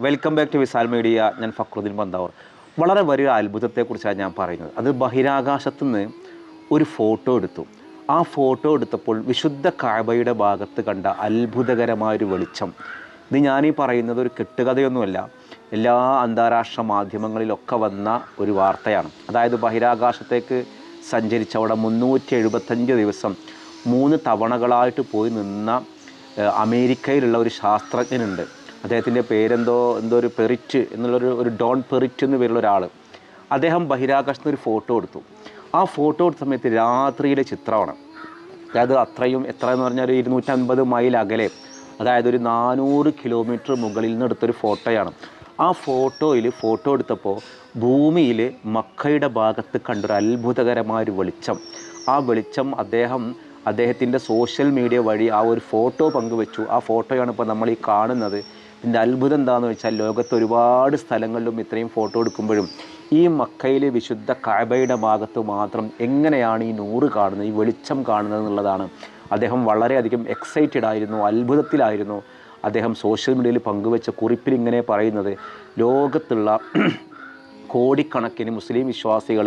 Welcome back to Visal media ഞാൻ ഫക്രുദ്ദീൻ പന്താവൂർ. വളരെ വലിയ അത്ഭുതത്തെക്കുറിച്ചാണ് ഞാൻ പറയുന്നത്. അത് ബഹിരാകാശത്ത് നിന്ന് ഒരു ഫോട്ടോ എടുത്തു. ആ ഫോട്ടോ എടുത്തപ്പോൾ വിശുദ്ധ കാബയുടെ ഭാഗത്ത് കണ്ട അത്ഭുതകരമായൊരു വെളിച്ചം. ഇത് ഞാനീ പറയുന്നത് ഒരു കെട്ടുകഥയൊന്നുമല്ല. എല്ലാ അന്താരാഷ്ട്ര മാധ്യമങ്ങളിലൊക്കെ വന്ന ഒരു വാർത്തയാണ്. അതായത് ബഹിരാകാശത്തേക്ക് സഞ്ചരിച്ച അവിടെ മുന്നൂറ്റി എഴുപത്തഞ്ച് ദിവസം മൂന്ന് തവണകളായിട്ട് പോയി നിന്ന അമേരിക്കയിലുള്ള ഒരു ശാസ്ത്രജ്ഞനുണ്ട്. അദ്ദേഹത്തിന്റെ പേരെന്തോ എന്തോ ഒരു പെറിറ്റ് എന്നുള്ളൊരു ഒരു ഡോൺ പെറിറ്റ് എന്ന് പേരുള്ള ഒരാൾ അദ്ദേഹം ബഹിരാകാശത്ത് ഒരു ഫോട്ടോ എടുത്തു. ആ ഫോട്ടോ എടുത്ത സമയത്ത് രാത്രിയിലെ ചിത്രമാണ്. അതായത് അത്രയും എത്ര എന്ന് പറഞ്ഞാൽ ഒരു ഇരുന്നൂറ്റൻപത് മൈൽ അകലെ അതായത് ഒരു നാനൂറ് കിലോമീറ്റർ മുകളിൽ നിന്ന് എടുത്തൊരു ഫോട്ടോയാണ്. ആ ഫോട്ടോയിൽ ഫോട്ടോ എടുത്തപ്പോൾ ഭൂമിയിൽ മക്കയുടെ ഭാഗത്ത് കണ്ടൊരു അത്ഭുതകരമായ ഒരു വെളിച്ചം. ആ വെളിച്ചം അദ്ദേഹം അദ്ദേഹത്തിന്റെ സോഷ്യൽ മീഡിയ വഴി ആ ഒരു ഫോട്ടോ പങ്കുവെച്ചു. ആ ഫോട്ടോയാണ് ഇപ്പോൾ നമ്മൾ ഈ കാണുന്നത്. ഇതിന്റെ അത്ഭുതം എന്താണെന്ന് വെച്ചാൽ ലോകത്ത് ഒരുപാട് സ്ഥലങ്ങളിലും ഇത്രയും ഫോട്ടോ എടുക്കുമ്പോഴും ഈ മക്കയിലെ വിശുദ്ധ കാബയുടെ ഭാഗത്ത് മാത്രം എങ്ങനെയാണ് ഈ നൂറ് കാണുന്നത് ഈ വെളിച്ചം കാണുന്നത് എന്നുള്ളതാണ്. അദ്ദേഹം വളരെയധികം എക്സൈറ്റഡ് ആയിരുന്നു അത്ഭുതത്തിലായിരുന്നു. അദ്ദേഹം സോഷ്യൽ മീഡിയയിൽ പങ്കുവെച്ച കുറിപ്പിൽ ഇങ്ങനെ പറയുന്നത് ലോകത്തുള്ള കോടിക്കണക്കിന് മുസ്ലിം വിശ്വാസികൾ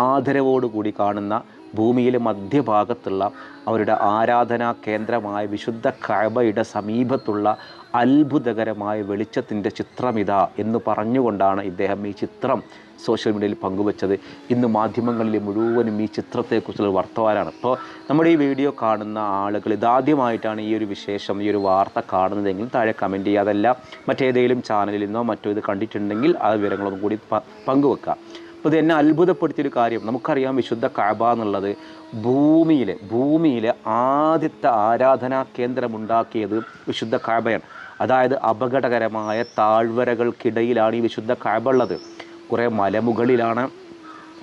ആദരവോടുകൂടി കാണുന്ന ഭൂമിയിലെ മധ്യഭാഗത്തുള്ള അവരുടെ ആരാധനാ കേന്ദ്രമായ വിശുദ്ധ കഴബയുടെ സമീപത്തുള്ള അത്ഭുതകരമായ വെളിച്ചത്തിന്റെ ചിത്രമിതാ എന്ന് പറഞ്ഞുകൊണ്ടാണ് ഇദ്ദേഹം ഈ ചിത്രം സോഷ്യൽ മീഡിയയിൽ പങ്കുവച്ചത്. ഇന്ന് മാധ്യമങ്ങളിൽ മുഴുവനും ഈ ചിത്രത്തെക്കുറിച്ചുള്ള വർത്തമാനാണ് അപ്പോൾ നമ്മുടെ ഈ വീഡിയോ കാണുന്ന ആളുകൾ ഇതാദ്യമായിട്ടാണ് ഈ ഒരു വിശേഷം ഈ ഒരു വാർത്ത കാണുന്നതെങ്കിൽ താഴെ കമന്റ് ചെയ്യുക. അതല്ല മറ്റേതെങ്കിലും ചാനലിൽ നിന്നോ മറ്റോ ഇത് കണ്ടിട്ടുണ്ടെങ്കിൽ ആ വിവരങ്ങളൊന്നും കൂടി പങ്കുവെക്കാം പങ്കുവെക്കുക. ഇത് എന്നെ അത്ഭുതപ്പെടുത്തിയൊരു കാര്യം. നമുക്കറിയാം വിശുദ്ധ കഅബ എന്നുള്ളത് ഭൂമിയിലെ ഭൂമിയിലെ ആദ്യത്തെ ആരാധനാ കേന്ദ്രമുണ്ടാക്കിയത് വിശുദ്ധ കഅബയാണ് അതായത് അപകടകരമായ താഴ്വരകൾക്കിടയിലാണ് ഈ വിശുദ്ധ കഅബ ഉള്ളത്. കുറേ മലമുകളിലാണ്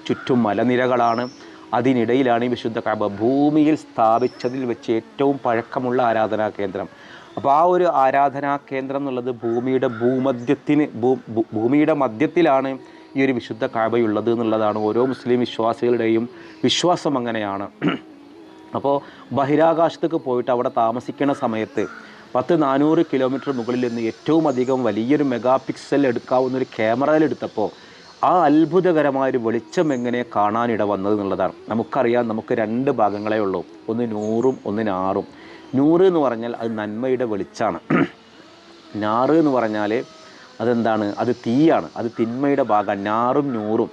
ചുറ്റും മലനിരകളാണ്. അതിനിടയിലാണ് ഈ വിശുദ്ധ കഅബ ഭൂമിയിൽ സ്ഥാപിച്ചതിൽ വെച്ച് ഏറ്റവും പഴക്കമുള്ള ആരാധനാ കേന്ദ്രം. അപ്പോൾ ആ ഒരു ആരാധനാ കേന്ദ്രം എന്നുള്ളത് ഭൂമിയുടെ ഭൂമധ്യത്തിന് ഭൂമിയുടെ മധ്യത്തിലാണ് ഈ ഒരു വിശുദ്ധ കാബയുള്ളത് എന്നുള്ളതാണ് ഓരോ മുസ്ലിം വിശ്വാസികളുടെയും വിശ്വാസം അങ്ങനെയാണ്. അപ്പോൾ ബഹിരാകാശത്തേക്ക് പോയിട്ട് അവിടെ താമസിക്കുന്ന സമയത്ത് പത്ത് നാനൂറ് കിലോമീറ്റർ മുകളിൽ നിന്ന് ഏറ്റവും അധികം വലിയൊരു മെഗാ പിക്സൽ എടുക്കാവുന്ന ഒരു ക്യാമറയിൽ എടുത്തപ്പോൾ ആ അത്ഭുതകരമായൊരു വെളിച്ചം എങ്ങനെ കാണാനിട വന്നത് എന്നുള്ളതാണ്. നമുക്കറിയാം നമുക്ക് രണ്ട് ഭാഗങ്ങളേ ഉള്ളൂ. ഒന്ന് നൂറും ഒന്ന് നാറും. നൂറ് എന്ന് പറഞ്ഞാൽ അത് നന്മയുടെ വെളിച്ചമാണ് നാറ് എന്ന് പറഞ്ഞാൽ അതെന്താണ്? അത് തീയാണ്. അത് തിന്മയുടെ ഭാഗം നാറും നൂറും.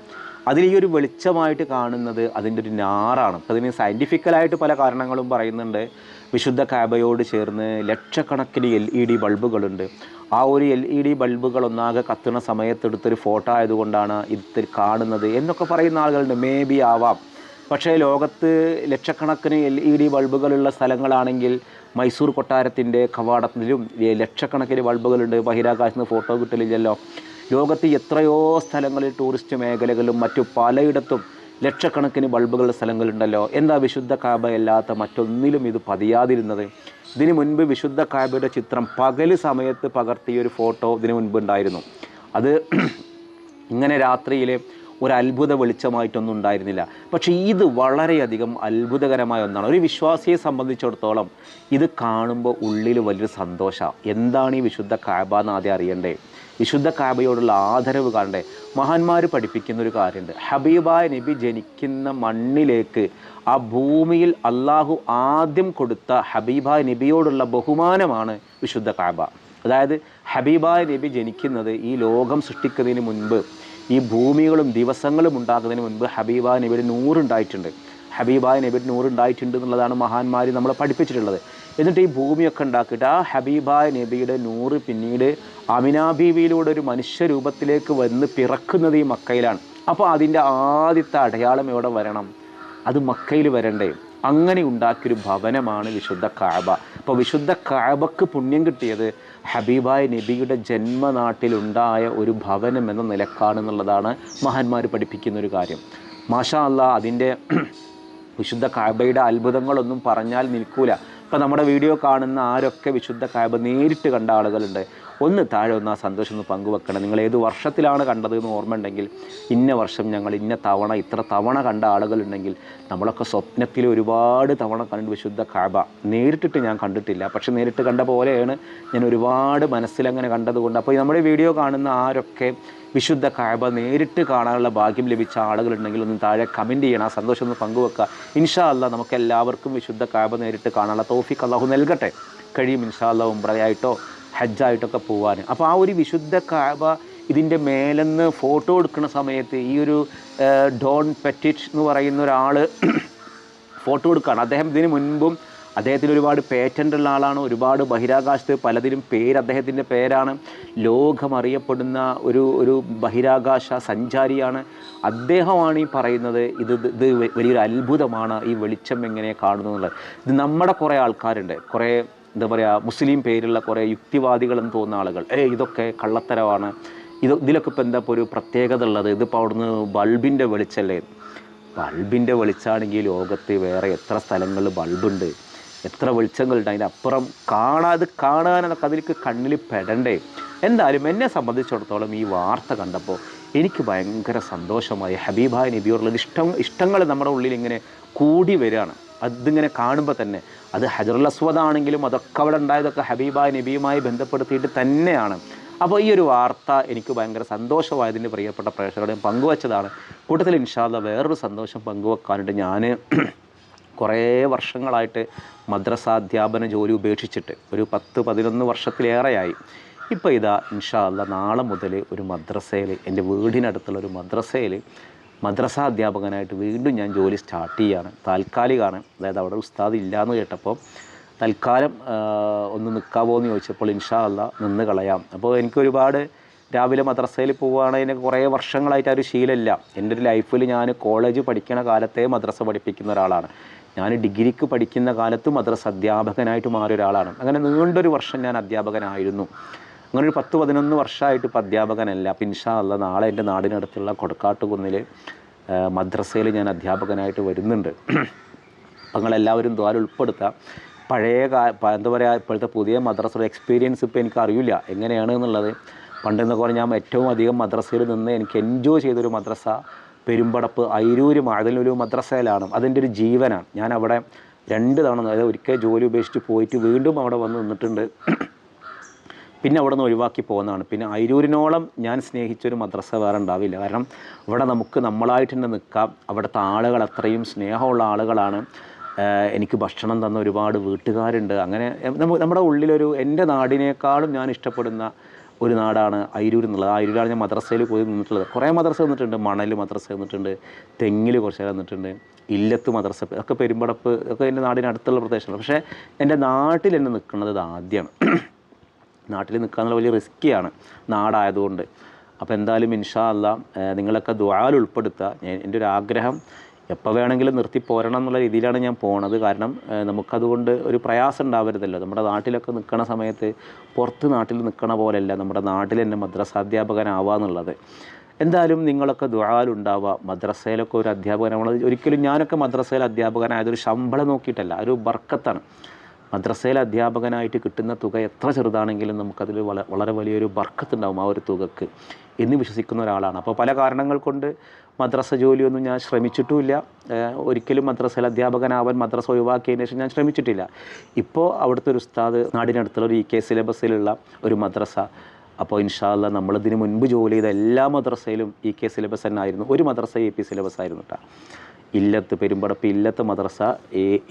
അതിൽ ഈ ഒരു വെളിച്ചമായിട്ട് കാണുന്നത് അതിന്റെ ഒരു നാറാണ്. അപ്പോൾ അതിന് സയന്റിഫിക്കലായിട്ട് പല കാരണങ്ങളും പറയുന്നുണ്ട്. വിശുദ്ധ കാബയോട് ചേർന്ന് ലക്ഷക്കണക്കിന് എൽ ഇ ഡി ബൾബുകളുണ്ട്. ആ ഒരു എൽ ഇ ഡി ബൾബുകൾ ഒന്നാകെ കത്തുന്ന സമയത്തെടുത്തൊരു ഫോട്ടോ ആയതുകൊണ്ടാണ് ഇത് കാണുന്നത് എന്നൊക്കെ പറയുന്ന ആളുകളുണ്ട്. മേ ബി ആവാം. പക്ഷേ ലോകത്ത് ലക്ഷക്കണക്കിന് എൽ ഇ ഡി ബൾബുകളുള്ള സ്ഥലങ്ങളാണെങ്കിൽ മൈസൂർ കൊട്ടാരത്തിന്റെ കവാടത്തിലും ലക്ഷക്കണക്കിന് ബൾബുകളുണ്ട്. ബഹിരാകാശത്ത് നിന്ന് ഫോട്ടോ കിട്ടലില്ലല്ലോ. ലോകത്ത് എത്രയോ സ്ഥലങ്ങളിൽ ടൂറിസ്റ്റ് മേഖലകളിലും മറ്റു പലയിടത്തും ലക്ഷക്കണക്കിന് ബൾബുകളുടെ സ്ഥലങ്ങളുണ്ടല്ലോ. എന്താ വിശുദ്ധ കാബയല്ലാത്ത മറ്റൊന്നിലും ഇത് പതിയാതിരുന്നത്? ഇതിനു മുൻപ് വിശുദ്ധ കാബയുടെ ചിത്രം പകൽ സമയത്ത് പകർത്തിയ ഒരു ഫോട്ടോ ഇതിനു മുൻപ് ഉണ്ടായിരുന്നു. അത് ഇങ്ങനെ രാത്രിയിലെ ഒരു അത്ഭുത വെളിച്ചമായിട്ടൊന്നും ഉണ്ടായിരുന്നില്ല. പക്ഷേ ഇത് വളരെയധികം അത്ഭുതകരമായ ഒന്നാണ്. ഒരു വിശ്വാസിയെ സംബന്ധിച്ചിടത്തോളം ഇത് കാണുമ്പോൾ ഉള്ളിൽ വലിയൊരു സന്തോഷമാണ് എന്താണ് ഈ വിശുദ്ധ കാബ എന്ന് ആദ്യം അറിയണ്ടേ? വിശുദ്ധ കാബയോടുള്ള ആദരവ് കാണണ്ടേ? മഹാന്മാർ പഠിപ്പിക്കുന്ന ഒരു കാര്യമുണ്ട് ഹബീബായ നബി ജനിക്കുന്ന മണ്ണിലേക്ക് ആ ഭൂമിയിൽ അള്ളാഹു ആദ്യം കൊടുത്ത ഹബീബായ നബിയോടുള്ള ബഹുമാനമാണ് വിശുദ്ധ കാബ. അതായത് ഹബീബായ നബി ജനിക്കുന്നത് ഈ ലോകം സൃഷ്ടിക്കുന്നതിന് മുൻപ് ഈ ഭൂമികളും ദിവസങ്ങളും ഉണ്ടാകുന്നതിന് മുൻപ് ഹബീബായ നബിയുടെ നൂറുണ്ടായിട്ടുണ്ട് ഹബീബായ നബിയുടെ നൂറുണ്ടായിട്ടുണ്ട് എന്നുള്ളതാണ് മഹാന്മാർ നമ്മളെ പഠിപ്പിച്ചിട്ടുള്ളത്. എന്നിട്ട് ഈ ഭൂമിയൊക്കെ ഉണ്ടാക്കിയിട്ട് ആ ഹബീബായ നബിയുടെ നൂറ് പിന്നീട് അമിനാ ബീവിയിലൂടെ ഒരു മനുഷ്യരൂപത്തിലേക്ക് വന്ന് പിറക്കുന്നത് ഈ മക്കയിലാണ്. അപ്പോൾ അതിന്റെ ആദ്യത്തെ അടയാളം എവിടെ വരണം? അത് മക്കയിൽ വരണ്ടേ? അങ്ങനെ ഉണ്ടാക്കിയൊരു ഭവനമാണ് വിശുദ്ധ കാബ അപ്പോൾ വിശുദ്ധ കാബക്ക് പുണ്യം കിട്ടിയത് ഹബീബായ നബിയുടെ ജന്മനാട്ടിലുണ്ടായ ഒരു ഭവനം എന്ന നിലക്കാണെന്നുള്ളതാണ് മഹാന്മാർ പഠിപ്പിക്കുന്ന ഒരു കാര്യം. മാഷാ അല്ല അതിന്റെ വിശുദ്ധ കാബയുടെ അത്ഭുതങ്ങളൊന്നും പറഞ്ഞാൽ നിൽക്കൂല. ഇപ്പം നമ്മുടെ വീഡിയോ കാണുന്ന ആരൊക്കെ വിശുദ്ധ കായബ് നേരിട്ട് കണ്ട ആളുകളുണ്ട്? ഒന്ന് താഴെ ഒന്ന് ആ സന്തോഷം ഒന്ന് പങ്കുവെക്കണം. നിങ്ങൾ ഏത് വർഷത്തിലാണ് കണ്ടത് എന്ന് ഓർമ്മ ഉണ്ടെങ്കിൽ ഇന്ന വർഷം ഞങ്ങൾ ഇന്ന തവണ ഇത്ര തവണ കണ്ട ആളുകളുണ്ടെങ്കിൽ നമ്മളൊക്കെ സ്വപ്നത്തിൽ ഒരുപാട് തവണ കണ്ട് വിശുദ്ധ കാബ. നേരിട്ടിട്ട് ഞാൻ കണ്ടിട്ടില്ല. പക്ഷെ നേരിട്ട് കണ്ട പോലെയാണ് ഞാൻ ഒരുപാട് മനസ്സിലങ്ങനെ കണ്ടതുകൊണ്ട് അപ്പോൾ നമ്മുടെ വീഡിയോ കാണുന്ന ആരൊക്കെ വിശുദ്ധ കായബ നേരിട്ട് കാണാനുള്ള ഭാഗ്യം ലഭിച്ച ആളുകളുണ്ടെങ്കിൽ ഒന്ന് താഴെ കമന്റ് ചെയ്യണം. ആ സന്തോഷം ഒന്ന് പങ്കുവെക്കുക. ഇൻഷാ അല്ല നമുക്ക് എല്ലാവർക്കും വിശുദ്ധ കായബ നേരിട്ട് കാണാനുള്ള തോഫിക്ക് അള്ളാഹു നൽകട്ടെ. കഴിയും ഇൻഷാ അല്ല ഉംറയായിട്ടോ ഹജ്ജായിട്ടൊക്കെ പോവാൻ. അപ്പോൾ ആ ഒരു വിശുദ്ധ കാബ ഇതിന്റെ മേലെന്ന് ഫോട്ടോ എടുക്കുന്ന സമയത്ത് ഈ ഒരു ഡോൺ പെറ്റിറ്റ് എന്ന് പറയുന്ന ഒരാൾ ഫോട്ടോ എടുക്കുകയാണ് അദ്ദേഹം ഇതിന് മുൻപും അദ്ദേഹത്തിന് ഒരുപാട് പേറ്റന്റ് ഉള്ള ആളാണ് ഒരുപാട് ബഹിരാകാശത്ത് പലതിലും പേര് അദ്ദേഹത്തിന്റെ പേരാണ്. ലോകമറിയപ്പെടുന്ന ഒരു ഒരു ബഹിരാകാശ സഞ്ചാരിയാണ്. അദ്ദേഹമാണ് ഈ പറയുന്നത് ഇത് ഇത് വലിയൊരു അത്ഭുതമാണ് ഈ വെളിച്ചം എങ്ങനെ കാണുന്നു എന്നുള്ളത് ഇത് നമ്മുടെ കുറേ ആൾക്കാരുണ്ട്. കുറേ എന്താ പറയുക മുസ്ലിം പേരുള്ള കുറേ യുക്തിവാദികളെന്ന് തോന്നുന്ന ആളുകൾ. ഏ ഇതൊക്കെ കള്ളത്തരമാണ്. ഇത് ഇതിലൊക്കെ ഇപ്പോൾ എന്താ ഇപ്പോൾ ഒരു പ്രത്യേകത ഉള്ളത് ഇതിപ്പോൾ അവിടുന്ന് ബൾബിന്റെ വെളിച്ചല്ലേ? ബൾബിന്റെ വെളിച്ചാണെങ്കിൽ ലോകത്ത് വേറെ എത്ര സ്ഥലങ്ങളിൽ ബൾബുണ്ട്? എത്ര വെളിച്ചങ്ങളുണ്ട് അതിന്റെ അപ്പുറം കാണാതെ കാണാനൊക്കെ അതിലേക്ക് കണ്ണിൽ പെടണ്ടേ? എന്തായാലും എന്നെ സംബന്ധിച്ചിടത്തോളം ഈ വാർത്ത കണ്ടപ്പോൾ എനിക്ക് ഭയങ്കര സന്തോഷമായി. ഹബീബായ നബിയോടുള്ള ഇഷ്ടം ഇഷ്ടങ്ങൾ നമ്മുടെ ഉള്ളിൽ ഇങ്ങനെ കൂടി വരികയാണ്. അതിങ്ങനെ കാണുമ്പോൾ തന്നെ അത് ഹജറുൽ അസ്വദ് ആണെങ്കിലും അതൊക്കെ അവിടെ ഉണ്ടായതൊക്കെ ഹബീബായ നബിയുമായി ബന്ധപ്പെടുത്തിയിട്ട് തന്നെയാണ്. അപ്പോൾ ഈ ഒരു വാർത്ത എനിക്ക് ഭയങ്കര സന്തോഷമായതിന്റെ പ്രിയപ്പെട്ട പ്രേക്ഷകരുടെയും പങ്കുവച്ചതാണ്. കൂട്ടത്തിൽ ഇൻഷാല്ല വേറൊരു സന്തോഷം പങ്കുവെക്കാനായിട്ട് ഞാൻ. കുറേ വർഷങ്ങളായിട്ട് മദ്രസാധ്യാപന ജോലി ഉപേക്ഷിച്ചിട്ട് ഒരു പത്ത് പതിനൊന്ന് വർഷത്തിലേറെയായി. ഇപ്പോൾ ഇതാ ഇൻഷാല്ല നാളെ മുതൽ ഒരു മദ്രസയിൽ എന്റെ വീടിനടുത്തുള്ള ഒരു മദ്രസയിൽ മദ്രസ അധ്യാപകനായിട്ട് വീണ്ടും ഞാൻ ജോലി സ്റ്റാർട്ട് ചെയ്യുകയാണ് താൽക്കാലികമാണ് അതായത് അവിടെ ഉസ്താദ് ഇല്ലയെന്ന് കേട്ടപ്പോൾ തൽക്കാലം ഒന്ന് നിൽക്കാവോ എന്ന് ചോദിച്ചപ്പോൾ ഇൻഷാ അല്ല നിന്ന് കളയാം. അപ്പോൾ എനിക്ക് ഒരുപാട് രാവിലെ മദ്രസയിൽ പോവുകയാണെങ്കിൽ കുറേ വർഷങ്ങളായിട്ട് ആ ഒരു ശീലമില്ല. എന്റെ ഒരു ലൈഫിൽ ഞാൻ കോളേജ് പഠിക്കണ കാലത്തെ മദ്രസ പഠിപ്പിക്കുന്ന ഒരാളാണ്. ഞാൻ ഡിഗ്രിക്ക് പഠിക്കുന്ന കാലത്ത് മദ്രസ അധ്യാപകനായിട്ട് മാറിയ ഒരാളാണ്. അങ്ങനെ നീണ്ടൊരു വർഷം ഞാൻ അധ്യാപകനായിരുന്നു. അങ്ങനെ ഒരു പത്ത് പതിനൊന്ന് വർഷമായിട്ട് ഇപ്പോൾ അധ്യാപകനല്ല. അപ്പം ഇൻഷാ അല്ല നാളെ എന്റെ നാടിനടുത്തുള്ള കൊടക്കാട്ടുകുന്നിൽ മദ്രസയിൽ ഞാൻ അധ്യാപകനായിട്ട് വരുന്നുണ്ട്. അങ്ങളെല്ലാവരും ദ്വാരം ഉൾപ്പെടുത്തുക പഴയ എന്താ പറയുക ഇപ്പോഴത്തെ പുതിയ മദ്രസയുടെ എക്സ്പീരിയൻസ് ഇപ്പോൾ എനിക്ക് അറിയില്ല. എങ്ങനെയാണ് എന്നുള്ളത്? പണ്ടെന്നൊക്കെ പറഞ്ഞാൽ ഞാൻ ഏറ്റവും അധികം മദ്രസയിൽ നിന്ന് എനിക്ക് എൻജോയ് ചെയ്തൊരു മദ്രസ പെരുമ്പടപ്പ് അയിരൂര് മാതലൊരു മദ്രസയിലാണ്. അതിന്റെ ഒരു ജീവനാണ്. ഞാൻ അവിടെ രണ്ട് തവണ അതായത് ഒരിക്കൽ ജോലി ഉപേക്ഷിച്ച് പോയിട്ട് വീണ്ടും അവിടെ വന്ന് നിന്നിട്ടുണ്ട്. പിന്നെ അവിടെ നിന്ന് ഒഴിവാക്കി പോകുന്നതാണ്. പിന്നെ അയിരൂരിനോളം ഞാൻ സ്നേഹിച്ചൊരു മദ്രസ വേറെ ഉണ്ടാവില്ല. കാരണം അവിടെ നമുക്ക് നമ്മളായിട്ട് തന്നെ നിൽക്കാം. അവിടുത്തെ ആളുകൾ അത്രയും സ്നേഹമുള്ള ആളുകളാണ്. എനിക്ക് ഭക്ഷണം തന്ന ഒരുപാട് വീട്ടുകാരുണ്ട്. അങ്ങനെ നമ്മുടെ ഉള്ളിലൊരു എന്റെ നാടിനേക്കാളും ഞാൻ ഇഷ്ടപ്പെടുന്ന ഒരു നാടാണ് അയിരൂർ എന്നുള്ളത്. അയിരൂരാണ് ഞാൻ മദ്രസയിൽ പോയി നിന്നിട്ടുള്ളത്. കുറേ മദ്രസ നിന്നിട്ടുണ്ട് മണൽ മദ്രസ നിന്നിട്ടുണ്ട് തെങ്ങിൽ കുറച്ച് നിന്നിട്ടുണ്ട് ഇല്ലത്ത് മദ്രസ ഒക്കെ പെരുമ്പടപ്പ് ഒക്കെ എന്റെ നാടിന് അടുത്തുള്ള പ്രദേശമാണ്. പക്ഷേ എന്റെ നാട്ടിൽ എന്നെ നിൽക്കുന്നത് ആദ്യമാണ്. നാട്ടിൽ നിൽക്കാന്നുള്ള വലിയ റിസ്ക്കിയാണ് നാടായതുകൊണ്ട്. അപ്പോൾ എന്തായാലും ഇൻഷാ അല്ല നിങ്ങളൊക്കെ ദ്വാൽ ഉൾപ്പെടുത്തുക. എന്റെ ഒരു ആഗ്രഹം എപ്പോൾ വേണമെങ്കിലും നിർത്തി പോരണം എന്നുള്ള രീതിയിലാണ് ഞാൻ പോണത്. കാരണം നമുക്കതുകൊണ്ട് ഒരു പ്രയാസം ഉണ്ടാവരുതല്ലോ. നമ്മുടെ നാട്ടിലൊക്കെ നിൽക്കണ സമയത്ത് പുറത്ത് നാട്ടിൽ നിൽക്കണ പോലെയല്ല നമ്മുടെ നാട്ടിൽ തന്നെ മദ്രസാധ്യാപകനാവുക എന്നുള്ളത്. എന്തായാലും നിങ്ങളൊക്കെ ദ്വാലുണ്ടാവുക മദ്രസയിലൊക്കെ ഒരു അധ്യാപകനാവുന്നത് ഒരിക്കലും ഞാനൊക്കെ മദ്രസയിൽ അധ്യാപകനായതൊരു ശമ്പളം നോക്കിയിട്ടല്ല. ഒരു ബർക്കത്താണ്. മദ്രസയിലെ അധ്യാപകനായിട്ട് കിട്ടുന്ന തുക എത്ര ചെറുതാണെങ്കിലും നമുക്കതിൽ വള വളരെ വലിയൊരു ബർക്കത്തുണ്ടാവും ആ ഒരു തുകക്ക് എന്ന് വിശ്വസിക്കുന്ന ഒരാളാണ്. അപ്പോൾ പല കാരണങ്ങൾ കൊണ്ട് മദ്രസ ജോലിയൊന്നും ഞാൻ ശ്രമിച്ചിട്ടുമില്ല. ഒരിക്കലും മദ്രസയിൽ അധ്യാപകനാവാൻ മദ്രസ ഒഴിവാക്കിയതിന് ശേഷം ഞാൻ ശ്രമിച്ചിട്ടില്ല. ഇപ്പോൾ അവിടുത്തെ ഒരു ഉസ്താദ് നാടിനടുത്തുള്ള ഒരു ഇ കെ സിലബസിലുള്ള ഒരു മദ്രസ. അപ്പോൾ ഇൻഷാല്ല നമ്മളിതിന് മുൻപ് ജോലി ചെയ്ത എല്ലാ മദ്രസയിലും ഇ കെ സിലബസ് തന്നെ ആയിരുന്നു ഒരു മദ്രസ എ പി സിലബസ് ആയിരുന്നു കേട്ടോ. ഇല്ലത്ത് പെരുമ്പടപ്പ് ഇല്ലത്ത് മദ്രസ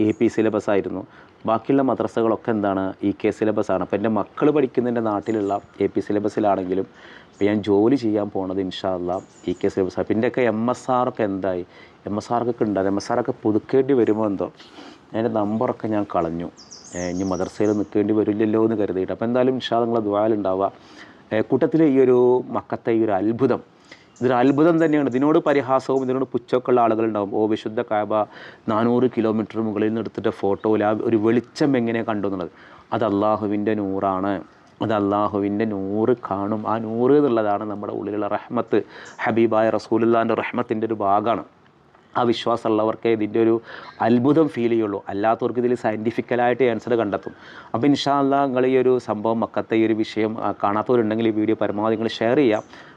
എ പി സിലബസ് ആയിരുന്നു. ബാക്കിയുള്ള മദ്രസകളൊക്കെ എന്താണ് ഇ കെ സിലബസ് ആണ്. അപ്പോൾ എന്റെ മക്കൾ പഠിക്കുന്നതിന്റെ നാട്ടിലുള്ള എ പി സിലബസിലാണെങ്കിലും ഇപ്പോൾ ഞാൻ ജോലി ചെയ്യാൻ പോണത് ഇൻഷാല്ല ഇ കെ സിലബസ് ആണ്. എന്റെയൊക്കെ എം എസ് ഒക്കെ എന്തായി? എം എസ് ആർക്കൊക്കെ ഉണ്ടാകും എം എസ് ആറൊക്കെ പുതുക്കേണ്ടി വരുമോ എന്തോ? എന്റെ നമ്പറൊക്കെ ഞാൻ കളഞ്ഞു. ഇനി മദർസയിൽ നിൽക്കേണ്ടി വരില്ലല്ലോ എന്ന് കരുതിയിട്ട്. അപ്പോൾ എന്തായാലും ഇൻഷാ നിങ്ങളെ ദ്വാലുണ്ടാവുക കൂട്ടത്തിൽ ഈ ഒരു മക്കത്തെ ഈ ഒരു അത്ഭുതം ഇതൊരു അത്ഭുതം തന്നെയാണ്. ഇതിനോട് പരിഹാസവും ഇതിനോട് പുച്ഛമൊക്കെയുള്ള ആളുകളുണ്ടാവും. ഓ വിശുദ്ധ കാബ നാനൂറ് കിലോമീറ്റർ മുകളിൽ നിന്ന് എടുത്തിട്ട് ഫോട്ടോയിൽ ആ ഒരു വെളിച്ചം എങ്ങനെ കണ്ടു എന്നുള്ളത്. അത് അള്ളാഹുവിന്റെ നൂറാണ്. അത് അള്ളാഹുവിന്റെ നൂറ് കാണും. ആ നൂറ് എന്നുള്ളതാണ് നമ്മുടെ ഉള്ളിലുള്ള റഹ്മത്ത്. ഹബീബായ റസൂലുല്ലാന്റെ റഹ്മത്തിന്റെ ഒരു ഭാഗമാണ്. ആ വിശ്വാസമുള്ളവർക്കേ ഇതിന്റെ ഒരു അത്ഭുതം ഫീൽ ചെയ്യുള്ളൂ. അല്ലാത്തവർക്ക് ഇതിൽ സയന്റിഫിക്കലായിട്ട് ആൻസർ കണ്ടെത്തും. അപ്പോൾ ഇൻഷാ അല്ലാ നിങ്ങൾ ഈ ഒരു സംഭവം മക്കത്തെ ഈ ഒരു വിഷയം കാണാത്തവരുണ്ടെങ്കിൽ ഈ വീഡിയോ പരമാവധി നിങ്ങൾ ഷെയർ ചെയ്യാം